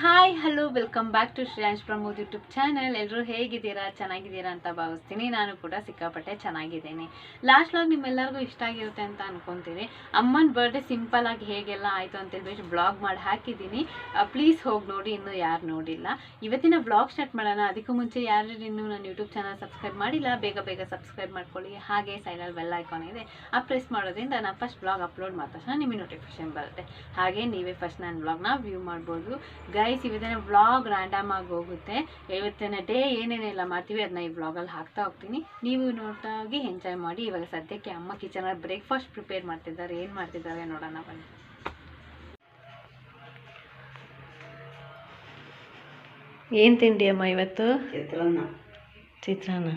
Hi hello welcome back to Shreyansh Pramod YouTube channel ಎಲ್ಲರೂ ಹೇಗಿದ್ದೀರಾ? ಚೆನ್ನಾಗಿದ್ದೀರಾ ಅಂತ ಭಾವಿಸ್ತೀನಿ. ನಾನು ಕೂಡ ಸಿಕ್ಕಾಪಟ್ಟೆ ಚೆನ್ನಾಗಿದ್ದೀನಿ. ಲಾಸ್ಟ್ ಲಾಗ್ ನಿಮ್ಮೆಲ್ಲರಿಗೂ ಇಷ್ಟ ಆಗಿರುತ್ತೆ ಅಂತ ಅನ್ಕೊತೀನಿ. ಅಮ್ಮನ ಬರ್ಡೇ ಸಿಂಪಲ್ ಆಗಿ ಹೇಗೆಲ್ಲ ಆಯಿತು ಅಂತ ಹೇಳ್ಬಿಟ್ಟು ಬ್ಲಾಗ್ ಮಾಡಿ ಹಾಕಿದ್ದೀನಿ. ಪ್ಲೀಸ್ ಹೋಗಿ ನೋಡಿ, ಇನ್ನೂ ಯಾರು ನೋಡಿಲ್ಲ. ಇವತ್ತಿನ ಬ್ಲಾಗ್ ಸ್ಟಾರ್ಟ್ ಮಾಡೋಣ. ಅದಕ್ಕೂ ಮುಂಚೆ ಯಾರು ಇನ್ನೂ ನನ್ನ ಯೂಟ್ಯೂಬ್ ಚಾನಲ್ ಸಬ್ಸ್ಕ್ರೈಬ್ ಮಾಡಿಲ್ಲ, ಬೇಗ ಬೇಗ ಸಬ್ಸ್ಕ್ರೈಬ್ ಮಾಡ್ಕೊಳ್ಳಿ. ಹಾಗೆ ಸೈಡಲ್ಲಿ ಬೆಲ್ ಐಕಾನ್ ಇದೆ. ಆ ಪ್ರೆಸ್ ಮಾಡೋದ್ರಿಂದ ನಾನು ಫಸ್ಟ್ ಬ್ಲಾಗ್ ಅಪ್ಲೋಡ್ ಮಾಡಿದ ತಕ್ಷಣ ನಿಮಗೆ ನೋಟಿಫಿಕೇಶನ್ ಬರುತ್ತೆ. ಹಾಗೆ ನೀವೇ ಫಸ್ಟ್ ನನ್ನ ಬ್ಲಾಗ್ನ ವ್ಯೂ ಮಾಡ್ಬೋದು. ಗೈಸ್ ಇವತ್ತಿನ ವ್ಲಾಗ್ ರ್ಯಾಂಡಮ್ ಆಗಿ ಹೋಗುತ್ತೆ. ಇವತ್ತಿನ ಡೇ ಏನೇನೆಲ್ಲ ಮಾಡ್ತೀವಿ ಅದನ್ನ ಈ ವ್ಲಾಗಲ್ಲಿ ಹಾಕ್ತಾ ಹೋಗ್ತೀನಿ. ನೀವು ನೋಡ್ತಾ ಹೋಗಿ ಎಂಜಾಯ್ ಮಾಡಿ. ಇವಾಗ ಸದ್ಯಕ್ಕೆ ಅಮ್ಮ ಕಿಚನಲ್ಲಿ ಬ್ರೇಕ್ಫಾಸ್ಟ್ ಪ್ರಿಪೇರ್ ಮಾಡ್ತಿದ್ದಾರೆ. ಏನು ಮಾಡ್ತಿದ್ದಾರೆ ನೋಡೋಣ ಬನ್ನಿ. ಏನು ತಿಂಡಿ ಅಮ್ಮ ಇವತ್ತು? ಚಿತ್ರಾನ್ನ. ಚಿತ್ರಾನ್ನ.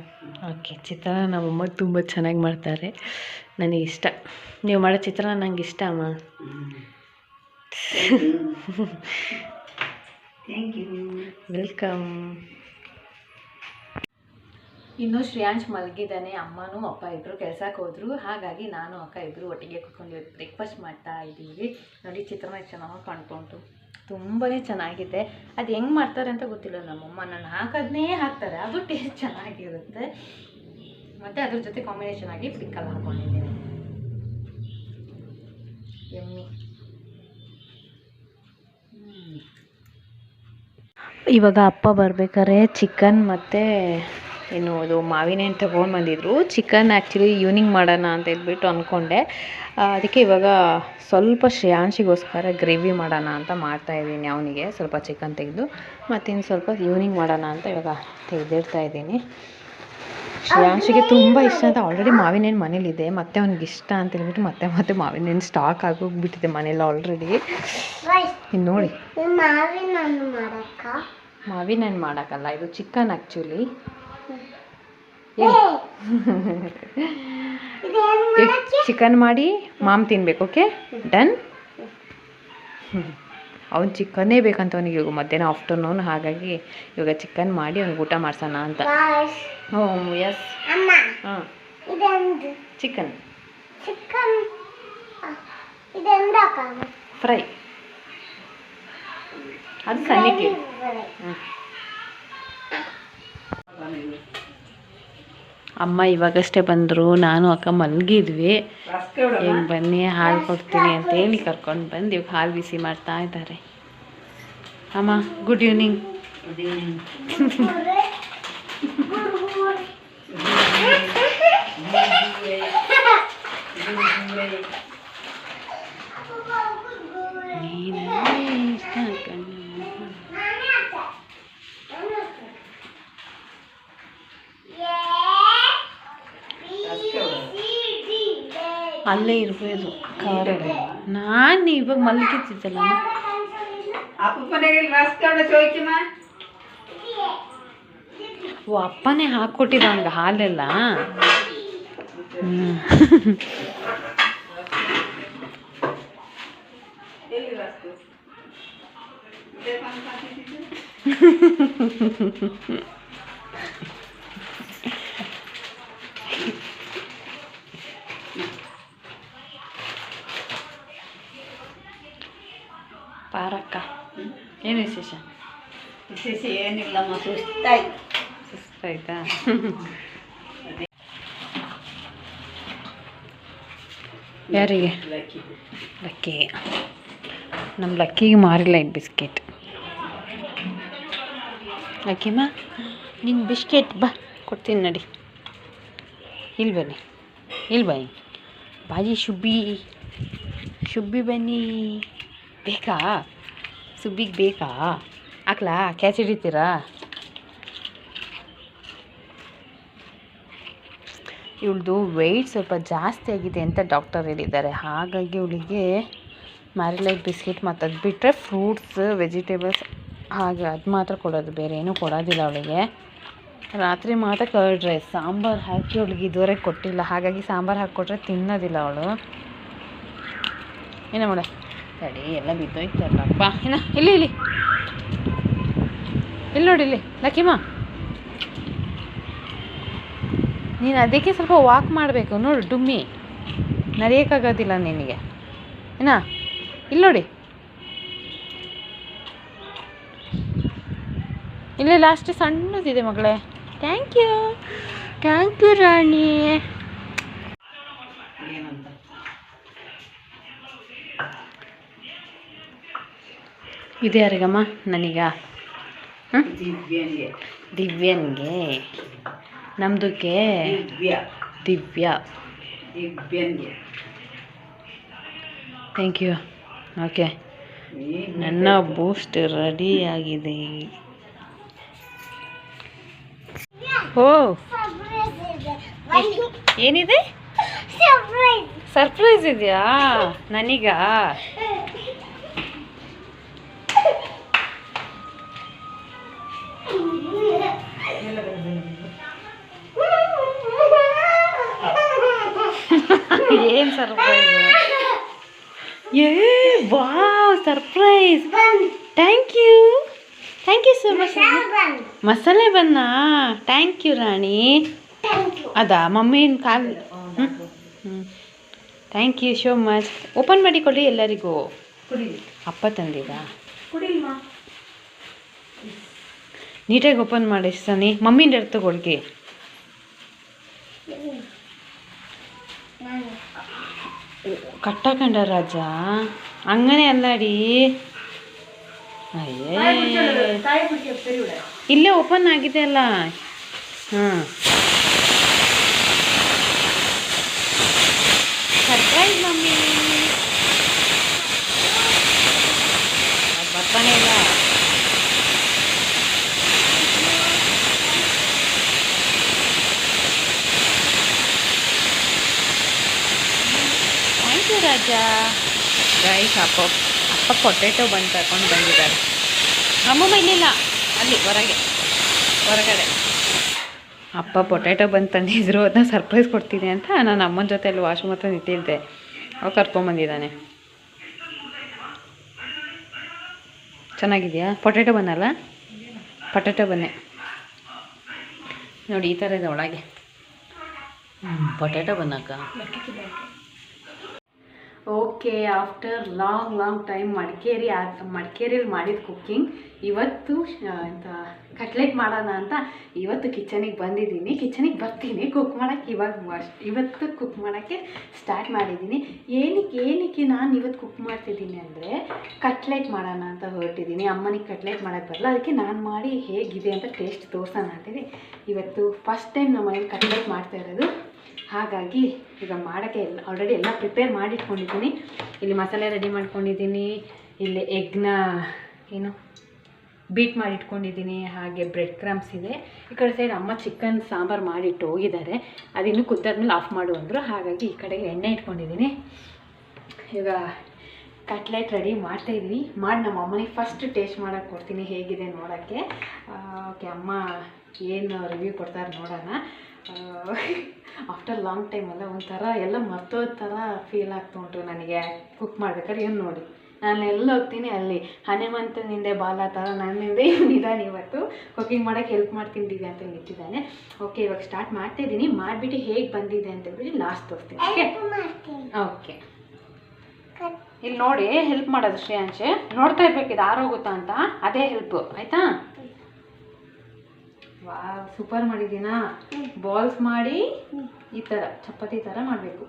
ಓಕೆ ಚಿತ್ರಾನ್ನ ನಮ್ಮಮ್ಮ ತುಂಬ ಚೆನ್ನಾಗಿ ಮಾಡ್ತಾರೆ. ನನಗೆ ಇಷ್ಟ. ನೀವು ಮಾಡೋ ಚಿತ್ರಾನ್ನ ನಂಗೆ ಇಷ್ಟ ಅಮ್ಮ. ಥ್ಯಾಂಕ್ ಯು ವೆಲ್ಕಮ್ ಇನ್ನು ಶ್ರೇಯಾಂಶ್ ಮಲಗಿದ್ದಾನೆ ಅಮ್ಮನೂ ಅಪ್ಪ ಇಬ್ಬರು ಕೆಲ್ಸಕ್ಕೆ ಹೋದರು. ಹಾಗಾಗಿ ನಾನು ಅಕ್ಕ ಇಬ್ಬರು ಒಟ್ಟಿಗೆ ಕುತ್ಕೊಂಡು ಇವತ್ತು ಬ್ರೇಕ್ಫಾಸ್ಟ್ ಮಾಡ್ತಾ ಇದ್ದೀವಿ. ನೋಡಿ ಚಿತ್ರಾನ್ನ ಚೆನ್ನಾಗಿ ಕಾಣ್ಕೊಂಡು ತುಂಬಾ ಚೆನ್ನಾಗಿದೆ. ಅದು ಹೆಂಗೆ ಮಾಡ್ತಾರೆ ಅಂತ ಗೊತ್ತಿಲ್ಲ. ನಮ್ಮಮ್ಮ ನಾನು ಹಾಕೋದನ್ನೇ ಹಾಕ್ತಾರೆ. ಅದು ಟೇಸ್ಟ್ ಚೆನ್ನಾಗಿರುತ್ತೆ. ಮತ್ತು ಅದ್ರ ಜೊತೆ ಕಾಂಬಿನೇಷನ್ ಆಗಿ ಪಿಕ್ಕಲ್ ಹಾಕೊಂಡಿದ್ದೀನಿ. ಎಮ್ಮಿ. ಇವಾಗ ಅಪ್ಪ ಬರ್ಬೇಕಾದ್ರೆ ಚಿಕನ್ ಮತ್ತು ಏನು ಅದು ಮಾವಿನ ಹಣ್ಣು ತೊಗೊಂಡು ಬಂದಿದ್ರು. ಚಿಕನ್ ಆ್ಯಕ್ಚುಲಿ ಈವ್ನಿಂಗ್ ಮಾಡೋಣ ಅಂತ ಹೇಳ್ಬಿಟ್ಟು ಅಂದ್ಕೊಂಡೆ ಅದಕ್ಕೆ ಇವಾಗ ಸ್ವಲ್ಪ ಶ್ರೇಯಾಂಶಿಗೋಸ್ಕರ ಗ್ರೇವಿ ಮಾಡೋಣ ಅಂತ ಮಾಡ್ತಾ ಇದ್ದೀನಿ ಅವನಿಗೆ. ಸ್ವಲ್ಪ ಚಿಕನ್ ತೆಗೆದು, ಮತ್ತಿನ್ನು ಸ್ವಲ್ಪ ಈವ್ನಿಂಗ್ ಮಾಡೋಣ ಅಂತ ಇವಾಗ ತೆಗೆದಿಡ್ತಾ ಇದ್ದೀನಿ. ಶ್ರೇಯಾಂಶಿಗೆ ತುಂಬ ಇಷ್ಟ ಅಂತ ಆಲ್ರೆಡಿ ಮಾವಿನ ಹಣ್ಣು ಮನೇಲಿದೆ. ಮತ್ತೆ ಅವ್ನಿಗೆ ಇಷ್ಟ ಅಂತ ಹೇಳ್ಬಿಟ್ಟು ಮತ್ತೆ ಮತ್ತೆ ಮಾವಿನ ಹಣ್ಣು ಸ್ಟಾಕ್ ಆಗೋಗ್ಬಿಟ್ಟಿದೆ ಮನೇಲಿ ಆಲ್ರೆಡಿ ಇನ್ನು ನೋಡಿ. ಮಾವಿನ ಹಣ್ಣು ಮಾಡಕ್ಕ? ಮಾವಿನ ಹಣ್ಣು ಮಾಡೋಕ್ಕಲ್ಲ ಇದು ಚಿಕನ್ ಆ್ಯಕ್ಚುಲಿ ಚಿಕನ್ ಮಾಡಿ ಮಾಮ್ ತಿನ್ಬೇಕು ಓಕೆ ಡನ್ ಅವ್ನು ಚಿಕನ್ನೇ ಬೇಕಂತ ಅವನಿಗೆ ಇವಾಗ ಮಧ್ಯಾಹ್ನ ಆಫ್ಟರ್ನೂನ್ ಹಾಗಾಗಿ ಇವಾಗ ಚಿಕನ್ ಮಾಡಿ ಅವ್ನಿಗೆ ಊಟ ಮಾಡ್ಸೋಣ ಅಂತ. ಹ್ಞೂ ಎಸ್ ಹಾಂ ಚಿಕನ್ ಚಿಕನ್ ಫ್ರೈ ಅದು ಸಣ್ಣಕ್ಕೆ. ಅಮ್ಮ ಇವಾಗಷ್ಟೇ ಬಂದರು, ನಾನು ಅಕ್ಕ ಮಲಗಿದ್ವಿ. ಈಗ ಬನ್ನಿ, ಹಾಲು ಕೊಡ್ತೀನಿ ಅಂತ ಹೇಳಿ ಕರ್ಕೊಂಡು ಬಂದು ಇವಾಗ ಹಾಲು ಬಿಸಿ ಮಾಡ್ತಾ ಇದ್ದಾರೆ. ಅಮ್ಮ ಗುಡ್ ಈವ್ನಿಂಗ್ ಅಲ್ಲೇ ಇರ್ಬೋದು. ಕಾರಲ್ಲಿ ನಾನು ಇವಾಗ ಮಲಗಿದ್ದಿದ್ದಲ್ಲ. ಓ ಅಪ್ಪನೇ ಹಾಕ್ಕೊಟ್ಟಿದ್ದ ಅವ್ನಿಗೆ ಹಾಲೆಲ್ಲ? ಹ್ಮ್. ಏನು ವಿಶೇಷ? ವಿಶೇಷ ಏನಿಲ್ಲಮ್ಮ ಸುಸ್ತಾಯ್ತು. ಸುಸ್ತಾಯ್ತಾ? ಯಾರಿಗೆ? ಲಕ್ಕಿ. ನಮ್ಮ ಲಕ್ಕಿಗೆ ಮಾರಿಲ್ಲ ಇದು ಬಿಸ್ಕೆಟ್. ಲಕ್ಕಿಮ್ಮ ನಿನ್ನ ಬಿಸ್ಕೆಟ್ ಬಾ ಕೊಡ್ತೀನಿ ನಡಿ. ಇಲ್ಲಿ ಬನ್ನಿ ಇಲ್ಲಿ ಬನ್ನಿ. ಬಾಜಿ ಶುಬ್ಬಿ ಶುಬ್ಬಿ ಬನ್ನಿ. ಬೇಕಾ? ಸುಬ್ಬಿಗೆ ಬೇಕಾ? ಹಾಕ್ಲಾ? ಕ್ಯಾಚ್ ಹಿಡಿತೀರಾ? ಇವಳದು ವೆಯ್ಟ್ ಸ್ವಲ್ಪ ಜಾಸ್ತಿ ಆಗಿದೆ ಅಂತ ಡಾಕ್ಟರ್ ಹೇಳಿದ್ದಾರೆ. ಹಾಗಾಗಿ ಇವಳಿಗೆ ಮ್ಯಾರಿಲೈಟ್ ಬಿಸ್ಕೆಟ್ ಮತ್ತು ಅದು ಬಿಟ್ಟರೆ ಫ್ರೂಟ್ಸ್ ವೆಜಿಟೇಬಲ್ಸ್ ಹಾಗೆ ಅದು ಮಾತ್ರ ಕೊಡೋದು. ಬೇರೆ ಏನೂ ಕೊಡೋದಿಲ್ಲ ಅವಳಿಗೆ. ರಾತ್ರಿ ಮಾತ್ರ ಕರ್ಡ್ ರೈಸ್ ಸಾಂಬಾರು ಹಾಕಿ ಅವಳಿಗೆ ಇದುವರೆಗೆ ಕೊಟ್ಟಿಲ್ಲ. ಹಾಗಾಗಿ ಸಾಂಬಾರು ಹಾಕಿಕೊಟ್ರೆ ತಿನ್ನೋದಿಲ್ಲ ಅವಳು. ಏನೋ ಮಾಡ? ತಡಿ, ಎಲ್ಲ ಬಿದ್ದೋಯ್ತಲ್ಲಪ್ಪ. ಏನ ಇಲ್ಲಿ ಇಲ್ಲಿ. ಇಲ್ಲಿ ನೋಡಿ, ಇಲ್ಲಿ. ಲಕ್ಕಿಮ್ಮ ನೀನು ಅದಕ್ಕೆ ಸ್ವಲ್ಪ ವಾಕ್ ಮಾಡಬೇಕು, ನೋಡು, ಡುಮ್ಮಿ. ನಡೆಯೋಕ್ಕಾಗೋದಿಲ್ಲ ನಿನಗೆ. ಏನ ಇಲ್ಲಿ ನೋಡಿ. ಇಲ್ಲೇ ಲಾಸ್ಟ್ ಸಣ್ಣದಿದೆ ಮಗಳೇ. Thank you thank you Rani. ಇದು ಯಾರಿಗಮ್ಮ ನನಗ. ದಿವ್ಯನಿಗೆ. ನಮ್ದಕ್ಕೆ ದಿವ್ಯ. ಥ್ಯಾಂಕ್ ಯು ಓಕೆ ನನ್ನ ಬೂಸ್ಟ್ ರೆಡಿ ಆಗಿದೆ. ಓ. ಏನಿದೆ? ಸರ್ಪ್ರೈಸ್ ಇದೆಯಾ? ನನಗ? ಏನು ಸರ್ಪ್ರೈಸ್? ಏ wow surprise. Thank you thank you so much ಮಸಾಲೆ ಬನ್ನ ಥ್ಯಾಂಕ್ ಯು ರಾಣಿ. ಅದಾ ಮಮ್ಮಿನ ಕಾಲ್ ಹ್ಞೂ thank you so much open ಮಾಡಿ ಕೊಡಿ ಎಲ್ಲರಿಗೂ. ಅಪ್ಪ ತಂದಿದ? ನೀಟಾಗಿ ಓಪನ್ ಮಾಡಿ ಸನಿ. ಮಮ್ಮಿನ ಎರ್ತು ಕೊಡ್ಗಿ ಕಟ್ಟಾಕಂಡ ರಾಜ? ಹಂಗನೇ ಅಲ್ಲಾಡಿ? ಅಯ್ಯೇ. ತಾಯಿ ಬಿಟ್ಟು ಸರಿ ಬಿಡ. ಇಲ್ಲೇ ಓಪನ್ ಆಗಿದೆ ಅಲ್ಲ. ಹಾಂ ಸರ್ಪ್ರೈಸ್ ಮಮ್ಮಿ. ಬರ್ತಾನೆ ಇಲ್ಲ ಥ್ಯಾಂಕ್ ಯು ರಾಜ ಗೈಸ್ ಅಪ್ಪ ಅಪ್ಪ ಪೊಟೆಟೊ ಬಂದು ತಗೊಂಡು ಬಂದಿದ್ದಾರೆ. ಅಮ್ಮಮ್ಮ ಇಲ್ಲಿಲ್ಲ. ಅಲ್ಲಿ, ಹೊರಗೆ. ಹೊರಗಡೆ. ಅಪ್ಪ ಪೊಟ್ಯಾಟೊ ಬಂದು ತಂದಿದ್ರು ಅದನ್ನ ಸರ್ಪ್ರೈಸ್ ಕೊಡ್ತೀನಿ ಅಂತ ನಾನು ಅಮ್ಮನ ಜೊತೆ ಅಲ್ಲಿ ಮಾತ್ರ ನಿಂತಿದ್ದೆ. ಅವಾಗ ಕರ್ಕೊಂಬಂದಿದ್ದಾನೆ ಚೆನ್ನಾಗಿದೆಯಾ? ಪೊಟ್ಯಾಟೊ ಬನ್ನಲ್ಲ ಪೊಟ್ಯಾಟೊ ಬನ್ನೆ ನೋಡಿ, ಈ ಥರ ಇದೆ ಒಳಗೆ. Potato ಬನ್ನಕ್ಕ okay after long long time Madikeri ಮಡಿಕೇರಿಯಲ್ಲಿ ಮಾಡಿದ ಕುಕ್ಕಿಂಗ್ ಇವತ್ತು ಎಂತ ಕಟ್ಲೆಟ್ ಮಾಡೋಣ ಅಂತ ಇವತ್ತು ಕಿಚನಿಗೆ ಬಂದಿದ್ದೀನಿ. ಕಿಚನಿಗೆ ಬರ್ತೀನಿ. ಕುಕ್ ಮಾಡೋಕ್ಕೆ ಇವಾಗ ಇವತ್ತು ಕುಕ್ ಮಾಡೋಕ್ಕೆ ಸ್ಟಾರ್ಟ್ ಮಾಡಿದ್ದೀನಿ. ಏನಕ್ಕೆ ಏನಕ್ಕೆ ನಾನು ಇವತ್ತು ಕುಕ್ ಮಾಡ್ತಿದ್ದೀನಿ ಅಂದರೆ ಕಟ್ಲೆಟ್ ಮಾಡೋಣ ಅಂತ ಹೊರಟಿದ್ದೀನಿ. ಅಮ್ಮನಿಗೆ ಕಟ್ಲೆಟ್ ಮಾಡೋಕ್ಕೆ ಬರಲ್ಲ. ಅದಕ್ಕೆ ನಾನು ಮಾಡಿ ಹೇಗಿದೆ ಅಂತ ಟೇಸ್ಟ್ ತೋರಿಸೋಣ ಅಂತೀನಿ ಇವತ್ತು ಫಸ್ಟ್ ಟೈಮ್ ನಮ್ಮ ಮನೇಲಿ ಕಟ್ಲೆಟ್ ಮಾಡ್ತಾ ಇರೋದು. ಹಾಗಾಗಿ ಈಗ ಮಾಡೋಕ್ಕೆ ಎಲ್ಲ ಆಲ್ರೆಡಿ ಎಲ್ಲ ಪ್ರಿಪೇರ್ ಮಾಡಿಟ್ಕೊಂಡಿದ್ದೀನಿ. ಇಲ್ಲಿ ಮಸಾಲೆ ರೆಡಿ ಮಾಡ್ಕೊಂಡಿದ್ದೀನಿ. ಇಲ್ಲಿ ಎಗ್ನ ಏನು ಬೀಟ್ ಮಾಡಿಟ್ಕೊಂಡಿದ್ದೀನಿ. ಹಾಗೆ ಬ್ರೆಡ್ ಕ್ರಮ್ಸ್ ಇದೆ. ಈ ಕಡೆ ಸೈಡ್ ಅಮ್ಮ ಚಿಕನ್ ಸಾಂಬಾರು ಮಾಡಿಟ್ಟು ಹೋಗಿದ್ದಾರೆ. ಅದಿನ್ನೂ ಕುದ್ದಾದ್ಮೇಲೆ ಆಫ್ ಮಾಡು ಅಂದರು ಹಾಗಾಗಿ ಈ ಕಡೆಗೆ ಎಣ್ಣೆ ಇಟ್ಕೊಂಡಿದ್ದೀನಿ. ಈಗ ಕಟ್ಲೆಟ್ ರೆಡಿ ಮಾಡ್ತಾ ಇದ್ದೀನಿ ಮಾಡಿ ನಮ್ಮ ಅಮ್ಮನಿಗೆ ಫಸ್ಟ್ ಟೇಸ್ಟ್ ಮಾಡೋಕೆ ಕೊಡ್ತೀನಿ ಹೇಗಿದೆ ನೋಡೋಕ್ಕೆ. ಓಕೆ ಅಮ್ಮ ಏನು ರಿವ್ಯೂ ಕೊಡ್ತಾರೆ ನೋಡೋಣ. ಆಫ್ಟರ್ ಲಾಂಗ್ ಟೈಮ್ ಅಲ್ಲ ಒಂಥರ ಎಲ್ಲ ಮರ್ತೋ ಥರ ಫೀಲ್ ಆಗ್ತಾ ಉಂಟು ನನಗೆ. ಕುಕ್ ಮಾಡ್ಬೇಕಾದ್ರೆ ಏನು ನೋಡಿ. ನಾನು ಎಲ್ಲಿ ಹೋಗ್ತೀನಿ ಅಲ್ಲಿ. ಹನುಮಂತನಿಂದೆ ಬಾಲ ಥರ ನನ್ನಿಂದ ನಿಧಾನ ಇವತ್ತು. ಕುಕಿಂಗ್ ಮಾಡೋಕ್ಕೆ ಹೆಲ್ಪ್ ಮಾಡ್ತೀನಿ ದಿವ್ಯ ಅಂತ ನಿಂತಿದ್ದಾನೆ ಓಕೆ ಇವಾಗ ಸ್ಟಾರ್ಟ್ ಮಾಡ್ತಾ ಇದ್ದೀನಿ. ಮಾಡಿಬಿಟ್ಟು ಹೇಗೆ ಬಂದಿದೆ ಅಂತ ಹೇಳ್ಬಿಟ್ಟು ಲಾಸ್ಟ್ ತೋರಿಸ್ತೀನಿ ಓಕೆ ಓಕೆ ಇಲ್ಲಿ ನೋಡಿ ಹೆಲ್ಪ್ ಮಾಡೋದು ಶ್ರೇಯಾಂಶಿ. ನೋಡ್ತಾ ಇರ್ಬೇಕು ಇದು ಆರೋಗುತ್ತಾ ಅಂತ. ಅದೇ ಹೆಲ್ಪ್ ಆಯ್ತಾ? ವಾ ಸೂಪರ್ ಮಾಡಿದ್ದೀನಾ? ಬಾಲ್ಸ್ ಮಾಡಿ ಈ ಥರ ಚಪಾತಿ ಥರ ಮಾಡಬೇಕು.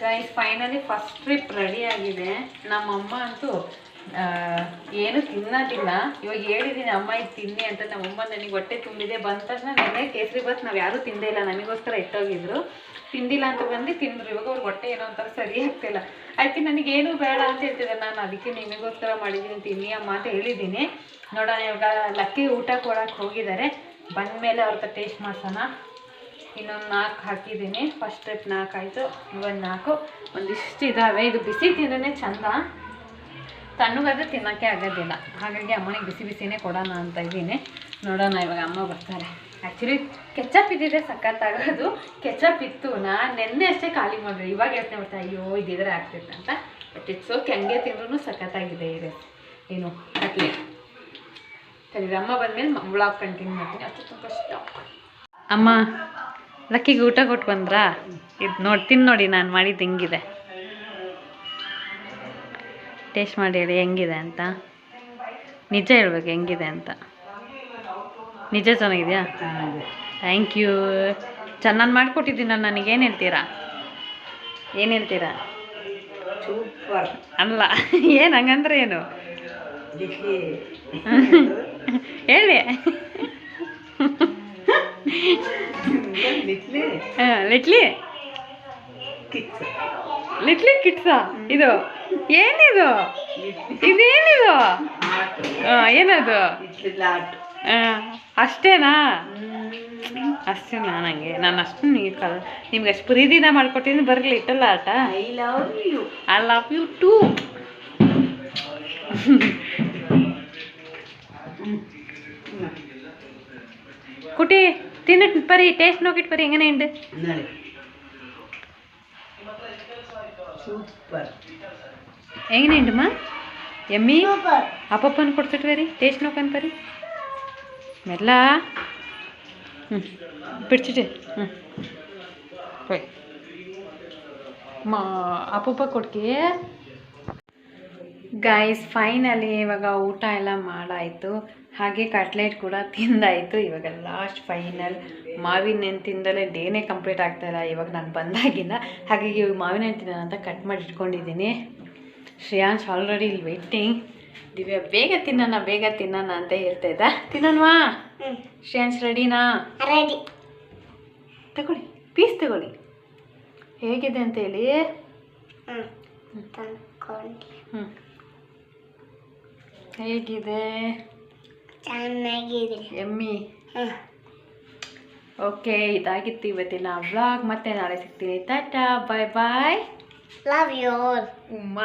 Guys finally first trip ready ಆಗಿದೆ. ನಮ್ಮಮ್ಮ ಅಂತೂ ಏನು ತಿನ್ನೋದಿಲ್ಲ. ಇವಾಗ ಹೇಳಿದ್ದೀನಿ ಅಮ್ಮ ಇದು ತಿನ್ನಿ ಅಂತ ನಮ್ಮಮ್ಮ ನನಗೆ ಹೊಟ್ಟೆ ತುಂಬಿದೆ. ಬಂದ ತಕ್ಷಣ ನೆನ್ನೆ ಕೇಸರಿ ಬಾತ್ ನಾವು ಯಾರೂ ತಿಂದೇ ಇಲ್ಲ, ನಮಗೋಸ್ಕರ ಎಟ್ಟೋಗಿದ್ರು ತಿಂದಿಲ್ಲ ಅಂತ ಬಂದು ತಿಂದರು. ಇವಾಗ ಅವ್ರಿಗೆ ಹೊಟ್ಟೆ ಏನೋ ಒಂಥರ ಸರಿ ಆಗ್ತಿಲ್ಲ. ಅದಕ್ಕೆ ನನಗೇನು ಬೇಡ ಅಂತ ಹೇಳ್ತಿದ್ದೆ ನಾನು ಅದಕ್ಕೆ ನಿಮಗೋಸ್ಕರ ಮಾಡಿದ್ದೀನಿ ತಿನ್ನಿ ಅಮ್ಮ ಅಂತ ಹೇಳಿದ್ದೀನಿ ನೋಡೋಣ, ಇವಾಗ ಲಕ್ಕಿ ಊಟ ಕೊಡೋಕೆ ಹೋಗಿದ್ದಾರೆ. ಬಂದಮೇಲೆ ಅವ್ರ ಹತ್ರ ಟೇಸ್ಟ್ ಮಾಡ್ಸೋಣ. ಇನ್ನೊಂದು ನಾಲ್ಕು ಹಾಕಿದ್ದೀನಿ. ಫಸ್ಟ್ ಟ್ರಿಪ್ ನಾಲ್ಕು ಆಯಿತು. ಇವಾಗ ನಾಲ್ಕು. ಒಂದಿಷ್ಟು ಇದ್ದಾವೆ ಇದು ಬಿಸಿ ತಿಂದ್ರೇ ಚಂದ. ತಣ್ಣಗಾದ್ರೆ ತಿನ್ನೋಕ್ಕೆ ಆಗೋದಿಲ್ಲ. ಹಾಗಾಗಿ ಅಮ್ಮನಿಗೆ ಬಿಸಿ ಬಿಸಿನೇ ಕೊಡೋಣ ಅಂತ ಇದ್ದೀನಿ. ನೋಡೋಣ, ಇವಾಗ ಅಮ್ಮ ಬರ್ತಾರೆ. ಆ್ಯಕ್ಚುಲಿ ಕೆಚಪ್ ಇದ್ದಿದ್ರೆ ಸಖತ್ತಾಗೋದು ಕೆಚಪ್ ಇತ್ತು. ನಾನು ನೆನ್ನೆ ಅಷ್ಟೇ ಖಾಲಿ ಮಾಡಿದೆ. ಇವಾಗ ಯೋಚನೆ ಮಾಡ್ತಾ, ಅಯ್ಯೋ, ಇದ್ದಿದ್ರೆ ಆಗ್ತಿತ್ತು ಅಂತ. ಬಟ್ ಇಟ್ಸ್ ಓಕೆ ಹಂಗೆ ತಿಂದ್ರೂ ಸಖತ್ತಾಗಿದೆ ಇದೆ ಏನು ಅಟ್ಲೆ ಸರಿ ಅಮ್ಮ ಬಂದಮೇಲೆ ಬ್ಲಾಗ್ ಕಂಟಿನ್ಯೂ ಮಾಡ್ತೀನಿ. ಅಷ್ಟು ತುಂಬ ಇಷ್ಟ. ಅಮ್ಮ, ಲಕ್ಕಿಗೆ ಊಟ ಕೊಟ್ಟು ಬಂದ್ರಾ? ಇದು ನೋಡ್ತೀನಿ ನೋಡಿ, ನಾನು ಮಾಡಿದ್ದು ಹೆಂಗಿದೆ. ಟೇಸ್ಟ್ ಮಾಡಿ ಹೇಳಿ ಹೆಂಗಿದೆ ಅಂತ? ನಿಜ ಹೇಳ್ಬೇಕು ಹೆಂಗಿದೆ ಅಂತ. ನಿಜ ಚೆನ್ನಾಗಿದೆಯಾ? ಚೆನ್ನಾಗಿದೆ ಥ್ಯಾಂಕ್ ಯು ಚೆನ್ನಾಗಿ ಮಾಡಿಕೊಟ್ಟಿದ್ದೀನ ನನಗೆ ಏನು ಹೇಳ್ತೀರಾ? ಏನು ಹೇಳ್ತೀರಾ? ಅಲ್ಲ ಏನು ಹಂಗಂದ್ರೆ ಏನು? ಹೇಳಿ. ಲಿಟ್ಲಿ ಆ, ಲಿಟ್ಲಿ? ಲಿಟ್ಲಿ ಕಿಟ್ಸಾ ಇದು ಏನಿದು ಲಿಟ್ಲಿ ಇದೇನಿದು ಆಟ್ ಆ, ಏನದು ಲಿಟ್ಲಿ ಲಾಟ್ ಆ, ಅಷ್ಟೇನಾ ಅಷ್ಟೇನಾ ನನಗೆ ನಾನು ಅಷ್ಟು ನೀವು ಕಲ್ ನಿಮ್ಗೆ ಅಷ್ಟು ಪ್ರೀತಿನ ಮಾಡ್ಕೊಟ್ಟಿದ್ದೀನಿ ಬರಲಿ ಇಟ್ಟಲ್ಲ ಆಟ I love you I love you too കുട്ടി തിന്നിട്ട് പറി ടേസ്റ്റ് നോക്കിയിട്ട് പറി എങ്ങനെയുണ്ട് ಸೂಪರ್ ಬರ್ ಹೆಂಗನೆ ಉಂಟಮ್ಮ ಎಮ್ಮಿ? ಅಪ್ಪಪ್ಪನ ಕೊಡ್ಸಿಟ್ ಬರ್ರಿ ಟೇಸ್ಟ್ ನೋಕ್ ಅನ್ಬೇ ಮೆಲ್ಲ ಹ್ಞೂ ಬಿಡ್ಸಿಟ್ಟು. ಹ್ಞೂ ಮಾ ಅಪ್ಪ ಕೊಡ್ಕೆ. ಗೈಸ್ ಫೈನಲಿ ಇವಾಗ ಊಟ ಎಲ್ಲ ಮಾಡಾಯಿತು. ಹಾಗೆ ಕಟ್ಲೆಟ್ ಕೂಡ ತಿಂದಾಯಿತು. ಇವಾಗ ಲಾಸ್ಟ್ ಫೈನಲ್ ಮಾವಿನ ಹಣ್ಣು ತಿಂದಲೇ ಡೇನೇ ಕಂಪ್ಲೀಟ್ ಆಗ್ತಾಯಿಲ್ಲ ಇವಾಗ ನಾನು ಬಂದಾಗಿಲ್ಲ ಹಾಗಾಗಿ ಇವಾಗ ಮಾವಿನ ಹಣ್ಣು ತಿನ್ನೋಣ ಅಂತ ಕಟ್ ಮಾಡಿ ಇಟ್ಕೊಂಡಿದ್ದೀನಿ. ಶ್ರೇಯಾಂಶ್ ಆಲ್ರೆಡಿ ಇಲ್ಲಿ ವೇಟಿಂಗ್ ದಿವ್ಯಾ ಬೇಗ ತಿನ್ನೋಣ ಬೇಗ ತಿನ್ನೋಣ ಅಂತ ಹೇಳ್ತಾ ಇದ್ದ. ತಿನ್ನೋಣವಾ ಶ್ರೇಯಾಂಶ್ ರೆಡಿನಾ ರೆಡಿ ತಗೊಳ್ಳಿ ಪೀಸ್ ತಗೊಳ್ಳಿ. ಹೇಗಿದೆ ಅಂತ ತಂದ್ಕೊಂಡು ಹ್ಞೂ ಹೇಗಿದೆ? ಚೆನ್ನಾಗಿದೆ. ಎಮ್ಮಿ? ಓಕೆ ಇದಾಗಿತ್ತು ಇವತ್ತಿನ ವ್ಲಾಗ್ ಮತ್ತೆ ನಾಳೆ ಸಿಗ್ತೀನಿ. Tata bye bye love you ಉಮ್ಮ.